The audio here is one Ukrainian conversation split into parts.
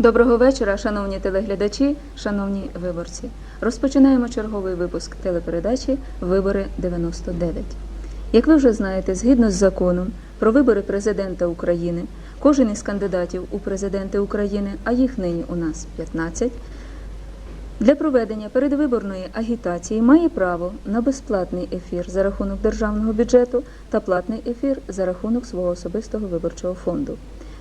Доброго вечора, шановні телеглядачі, шановні виборці. Розпочинаємо черговий випуск телепередачі Вибори 99. Як ви вже знаєте, згідно з законом про вибори президента України, кожен із кандидатів у президенти України, а їх нині у нас 15, для проведення передвиборної агітації має право на безплатний ефір за рахунок державного бюджету та платний ефір за рахунок свого особистого виборчого фонду.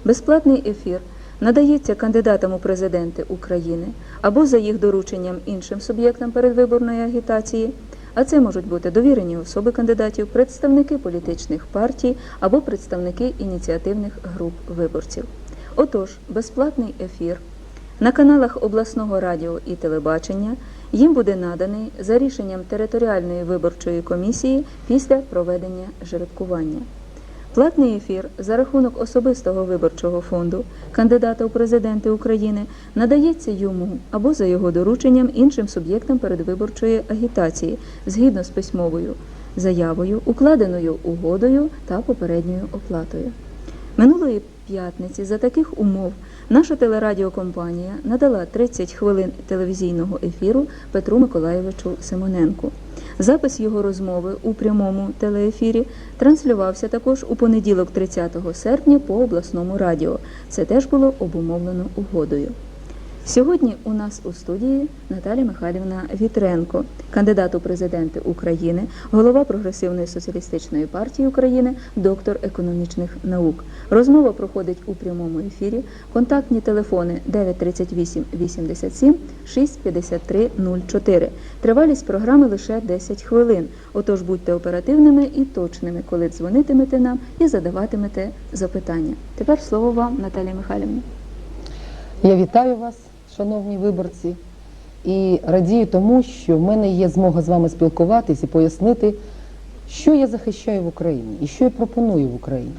Безплатний ефір надається кандидатам у президенти України або за їх дорученням іншим суб'єктам передвиборної агітації, а це можуть бути довірені особи кандидатів, представники політичних партій або представники ініціативних груп виборців. Отож, безплатний ефір на каналах обласного радіо і телебачення їм буде наданий за рішенням територіальної виборчої комісії після проведення жеребкування. Платний ефір за рахунок особистого виборчого фонду кандидата у президенти України надається йому або за його дорученням іншим суб'єктам передвиборчої агітації згідно з письмовою заявою, укладеною угодою та попередньою оплатою. Минулої п'ятниці за таких умов наша телерадіокомпанія надала 30 хвилин телевізійного ефіру Петру Миколаєвичу Симоненку. Запис його розмови у прямому телеефірі транслювався також у понеділок, 30 серпня, по обласному радіо. Це теж було обумовлено угодою. Сьогодні у нас у студії Наталя Михайлівна Вітренко, кандидат у президенти України, голова Прогресивної соціалістичної партії України, доктор економічних наук. Розмова проходить у прямому ефірі. Контактні телефони 938 87 653 04. Тривалість програми лише 10 хвилин. Отож будьте оперативними і точними, коли дзвонитимете нам і задаватимете запитання. Тепер слово вам, Наталія Михайлівна. Я вітаю вас, шановні виборці, і радію тому, що в мене є змога з вами спілкуватись і пояснити, що я захищаю в Україні і що я пропоную в Україні.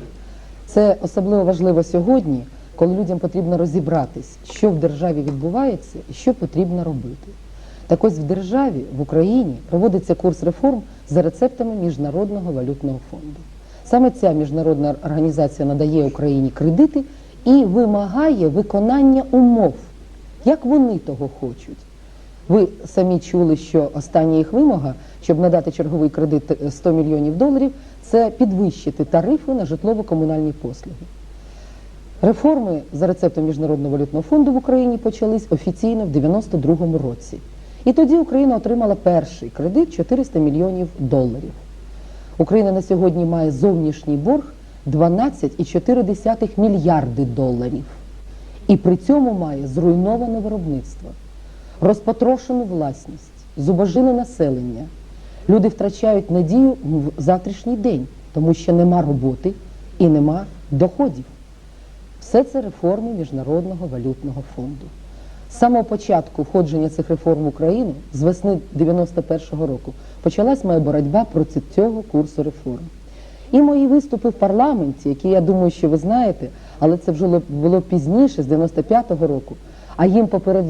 Це особливо важливо сьогодні, коли людям потрібно розібратись, що в державі відбувається і що потрібно робити. Так ось в державі, в Україні, проводиться курс реформ за рецептами Міжнародного валютного фонду. Саме ця міжнародна організація надає Україні кредити і вимагає виконання умов, як вони того хочуть. Ви самі чули, що остання їх вимога, щоб надати черговий кредит 100 мільйонів доларів, це підвищити тарифи на житлово-комунальні послуги. Реформи за рецептом Міжнародного валютного фонду в Україні почались офіційно в 92-му році. І тоді Україна отримала перший кредит 400 мільйонів доларів. Україна на сьогодні має зовнішній борг 12,4 мільярди доларів. І при цьому має зруйноване виробництво, розпотрошену власність, зубожиле населення. Люди втрачають надію в завтрашній день, тому що нема роботи і нема доходів. Все це реформи Міжнародного валютного фонду. З самого початку входження цих реформ в Україну з весни 91-го року почалась моя боротьба проти цього курсу реформ. І мої виступи в парламенті, які я думаю, що ви знаєте, але це вже було- пізніше, з 95-го року. А їм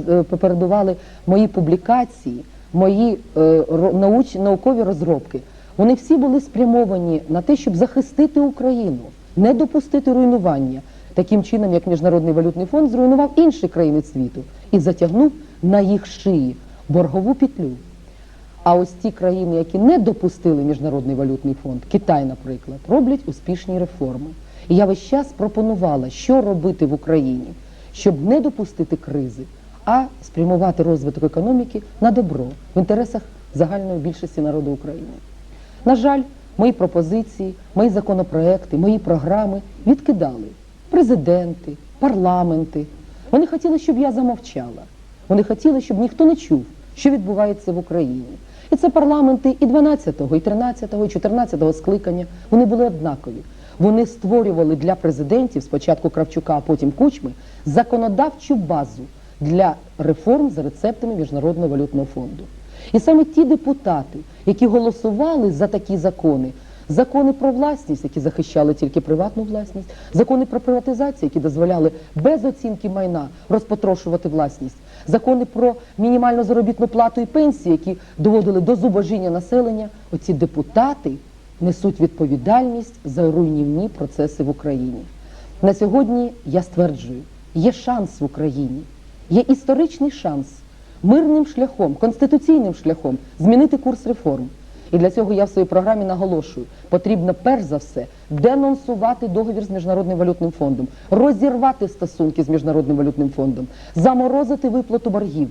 е, попередували мої публікації, мої е, наукові розробки. Вони всі були спрямовані на те, щоб захистити Україну, не допустити руйнування, таким чином, як Міжнародний валютний фонд зруйнував інші країни світу і затягнув на їх шиї боргову петлю. А ось ті країни, які не допустили міжнародний валютний фонд, Китай, наприклад, роблять успішні реформи. І я весь час пропонувала, що робити в Україні, щоб не допустити кризи, а спрямувати розвиток економіки на добро в інтересах загальної більшості народу України. На жаль, мої пропозиції, мої законопроекти, мої програми відкидали президенти, парламенти. Вони хотіли, щоб я замовчала. Вони хотіли, щоб ніхто не чув, що відбувається в Україні. І це парламенти і 12-го, і 13-го, і 14-го скликання. Вони були однакові. Вони створювали для президентів, спочатку Кравчука, а потім Кучми, законодавчу базу для реформ за рецептами Міжнародного валютного фонду. І саме ті депутати, які голосували за такі закони, закони про власність, які захищали тільки приватну власність, закони про приватизацію, які дозволяли без оцінки майна розпотрошувати власність, закони про мінімальну заробітну плату і пенсії, які доводили до зубожіння населення, оці депутати несуть відповідальність за руйнівні процеси в Україні. На сьогодні я стверджую, є шанс в Україні, є історичний шанс мирним шляхом, конституційним шляхом змінити курс реформ. І для цього я в своїй програмі наголошую, потрібно перш за все денонсувати договір з міжнародним валютним фондом, розірвати стосунки з міжнародним валютним фондом, заморозити виплату боргів,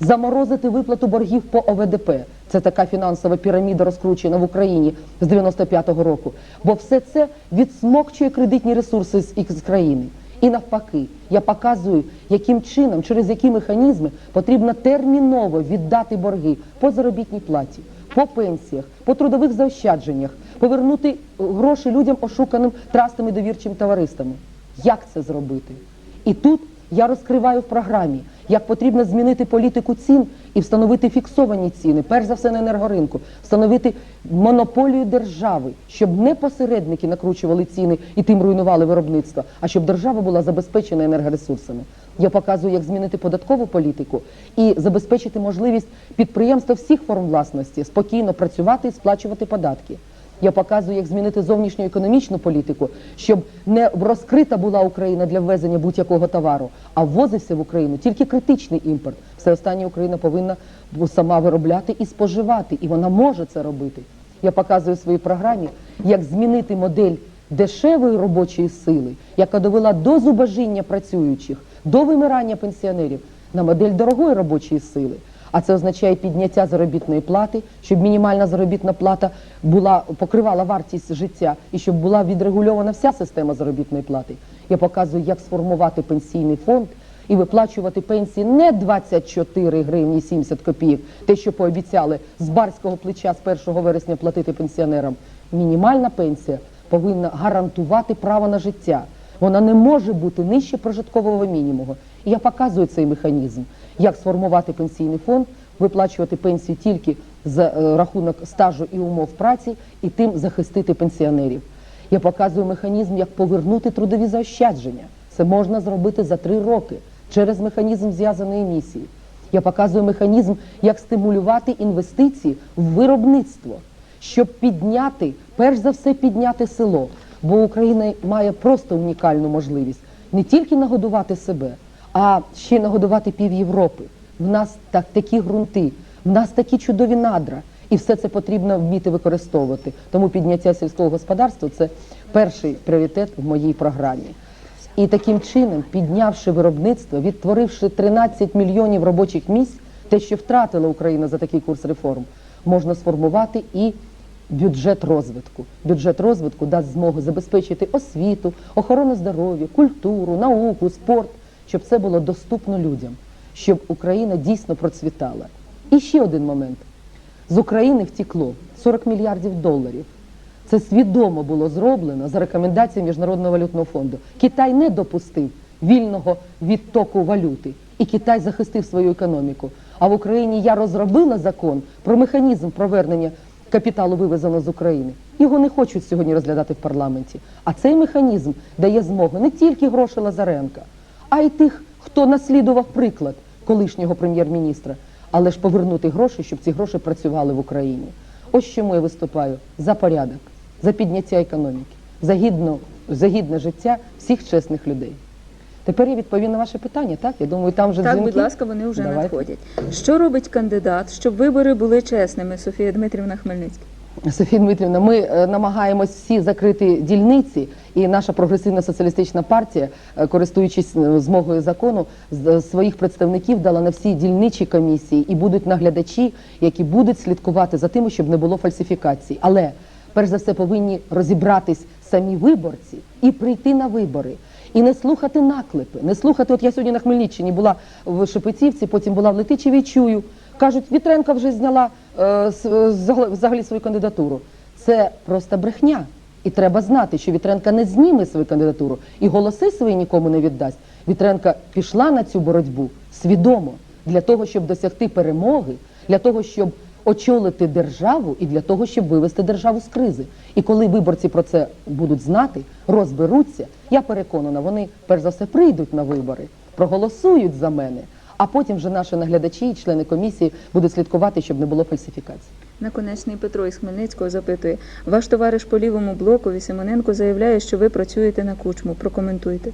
заморозити виплату боргів по ОВДП. Це така фінансова піраміда розкручена в Україні з 95-го року. Бо все це відсмокчує кредитні ресурси з із країни. І навпаки, я показую, яким чином, через які механізми потрібно терміново віддати борги по заробітній платі, по пенсіях, по трудових заощадженнях, повернути гроші людям, ошуканим трастами довірчими товариствами. Як це зробити? І тут я розкриваю в програмі, як потрібно змінити політику цін і встановити фіксовані ціни, перш за все на енергоринку, встановити монополію держави, щоб не посередники накручували ціни і тим руйнували виробництво, а щоб держава була забезпечена енергоресурсами. Я показую, як змінити податкову політику і забезпечити можливість підприємства всіх форм власності спокійно працювати і сплачувати податки. Я показую, як змінити зовнішню економічну політику, щоб не розкрита була Україна для ввезення будь-якого товару, а ввозився в Україну тільки критичний імпорт. Все останнє Україна повинна сама виробляти і споживати, і вона може це робити. Я показую в своїй програмі, як змінити модель дешевої робочої сили, яка довела до зубожіння працюючих, до вимирання пенсіонерів, на модель дорогої робочої сили. А це означає підняття заробітної плати, щоб мінімальна заробітна плата була покривала вартість життя і щоб була відрегульована вся система заробітної плати. Я показую, як сформувати пенсійний фонд і виплачувати пенсії не 24 гривні 70 копійок, те, що пообіцяли з барського плеча з 1 вересня платити пенсіонерам. Мінімальна пенсія повинна гарантувати право на життя. Вона не може бути нижче прожиткового мінімуму. Я показую цей механізм, як сформувати пенсійний фонд, виплачувати пенсію тільки за е, рахунок стажу і умов праці, і тим захистити пенсіонерів. Я показую механізм, як повернути трудові заощадження. Це можна зробити за три роки через механізм зв'язаної місії. Я показую механізм, як стимулювати інвестиції в виробництво, щоб підняти, перш за все, підняти село. Бо Україна має просто унікальну можливість не тільки нагодувати себе, а ще нагодувати пів Європи. В нас так такі ґрунти, в нас такі чудові надра, і все це потрібно вміти використовувати. Тому підняття сільського господарства це перший пріоритет в моїй програмі. І таким чином, піднявши виробництво, відтворивши 13 мільйонів робочих місць, те, що втратила Україна за такий курс реформ, можна сформувати і бюджет розвитку. Бюджет розвитку дасть змогу забезпечити освіту, охорону здоров'я, культуру, науку, спорт, щоб це було доступно людям, щоб Україна дійсно процвітала. І ще один момент: з України втікло 40 мільярдів доларів. Це свідомо було зроблено за рекомендацією Міжнародного валютного фонду. Китай не допустив вільного відтоку валюти, і Китай захистив свою економіку. А в Україні я розробила закон про механізм повернення капіталу, вивезеного з України. Його не хочуть сьогодні розглядати в парламенті. А цей механізм дає змогу не тільки гроші Лазаренка, а й тих, хто наслідував приклад колишнього прем'єр-міністра, але ж повернути гроші, щоб ці гроші працювали в Україні. Ось чому я виступаю за порядок, за підняття економіки, за, гідну, за гідне життя всіх чесних людей. Тепер я відповім на ваше питання, так? Я думаю, там вже Так, дзвінки. будь ласка, вони вже Давайте. надходять. Що робить кандидат, щоб вибори були чесними? Софія Дмитрівна Хмельницька. Софія Дмитрівна, ми е, намагаємось всі закрити дільниці, і наша прогресивна соціалістична партія, е, користуючись е, змогою закону, своїх представників дала на всі дільничі комісії, і будуть наглядачі, які будуть слідкувати за тим, щоб не було фальсифікацій. Але перш за все повинні розібратись самі виборці і прийти на вибори. І не слухати наклепи, не слухати. От я сьогодні на Хмельниччині була в Шепетівці, потім була в Летичеві, чую. Кажуть, Вітренка вже зняла е, взагалі свою кандидатуру. Це просто брехня. І треба знати, що Вітренка не зніме свою кандидатуру і голоси свої нікому не віддасть. Вітренка пішла на цю боротьбу свідомо для того, щоб досягти перемоги, для того, щоб очолити державу і для того, щоб вивести державу з кризи. І коли виборці про це будуть знати, розберуться, я переконана, вони перш за все прийдуть на вибори, проголосують за мене, а потім вже наші наглядачі і члени комісії будуть слідкувати, щоб не було фальсифікацій. Наконечний Петро із Хмельницького запитує: ваш товариш по лівому блоку Симоненко заявляє, що ви працюєте на кучму. Прокоментуйте.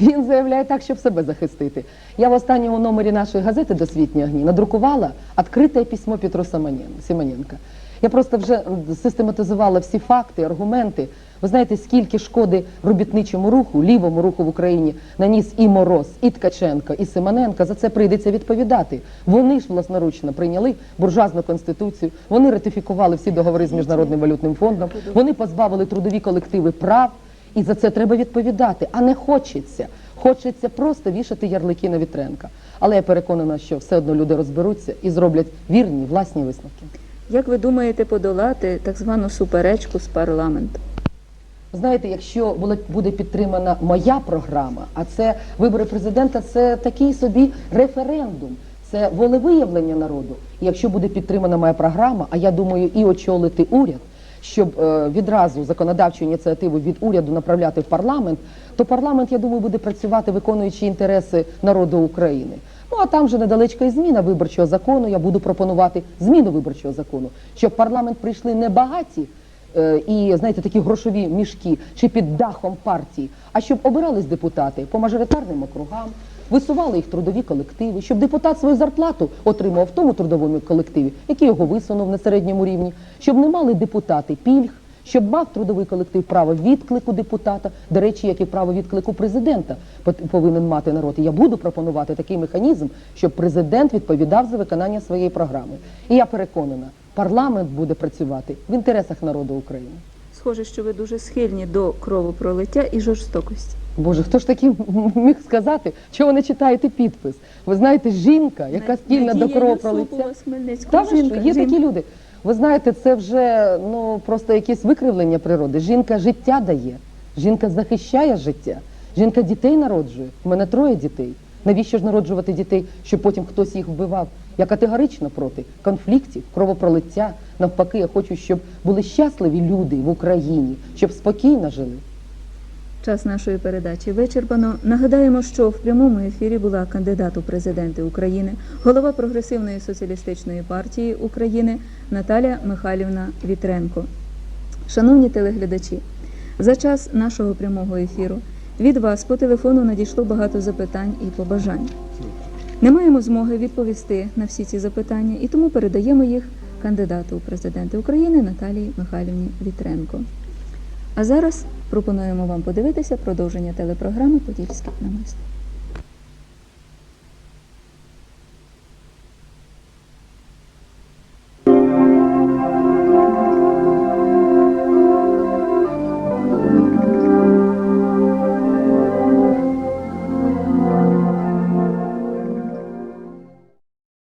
Він заявляє так, щоб себе захистити. Я в останньому номері нашої газети «Досвітні огні» надрукувала відкрите письмо Симонен- Симоненка. Я просто вже систематизувала всі факти, аргументи. Ви знаєте, скільки шкоди робітничому руху, лівому руху в Україні наніс і Мороз, і Ткаченко, і Симоненко. За це прийдеться відповідати. Вони ж власноручно прийняли буржуазну конституцію. Вони ратифікували всі договори з міжнародним валютним фондом. Вони позбавили трудові колективи прав. І за це треба відповідати. А не хочеться. Хочеться просто вішати ярлики на Вітренка. Але я переконана, що все одно люди розберуться і зроблять вірні власні висновки. Як ви думаєте подолати так звану суперечку з парламентом? Знаєте, якщо буде підтримана моя програма, а це вибори президента, це такий собі референдум, це волевиявлення народу. І якщо буде підтримана моя програма, а я думаю, і очолити уряд, щоб е, відразу законодавчу ініціативу від уряду направляти в парламент, то парламент, я думаю, буде працювати, виконуючи інтереси народу України. Ну а там вже недалечка і зміна виборчого закону. Я буду пропонувати зміну виборчого закону, щоб парламент прийшли не багаті е, і знаєте, такі грошові мішки чи під дахом партії, а щоб обирались депутати по мажоритарним округам, висували їх трудові колективи, щоб депутат свою зарплату отримав в тому трудовому колективі, який його висунув на середньому рівні, щоб не мали депутати пільг. Щоб мав трудовий колектив право відклику депутата, до речі, як і право відклику президента повинен мати народ. І я буду пропонувати такий механізм, щоб президент відповідав за виконання своєї програми. І я переконана, парламент буде працювати в інтересах народу України. Схоже, що ви дуже схильні до кровопролиття і жорстокості. Боже, хто ж таки міг сказати, чого ви не читаєте підпис? Ви знаєте, жінка, яка схильна до кровопролиття. Та що, Жінка, є такі люди. Ви знаєте, це вже ну просто якесь викривлення природи. Жінка життя дає, жінка захищає життя, жінка дітей народжує. У мене троє дітей. Навіщо ж народжувати дітей, щоб потім хтось їх вбивав? Я категорично проти конфліктів, кровопролиття. Навпаки, я хочу, щоб були щасливі люди в Україні, щоб спокійно жили. Час нашої передачі вичерпано. Нагадаємо, що в прямому ефірі була кандидат у президенти України, голова прогресивної соціалістичної партії України Наталя Михайлівна Вітренко. Шановні телеглядачі, за час нашого прямого ефіру від вас по телефону надійшло багато запитань і побажань. Не маємо змоги відповісти на всі ці запитання, і тому передаємо їх кандидату у президенти України Наталії Михайлівні Вітренко. А зараз пропонуємо вам подивитися продовження телепрограми Подільське намисто.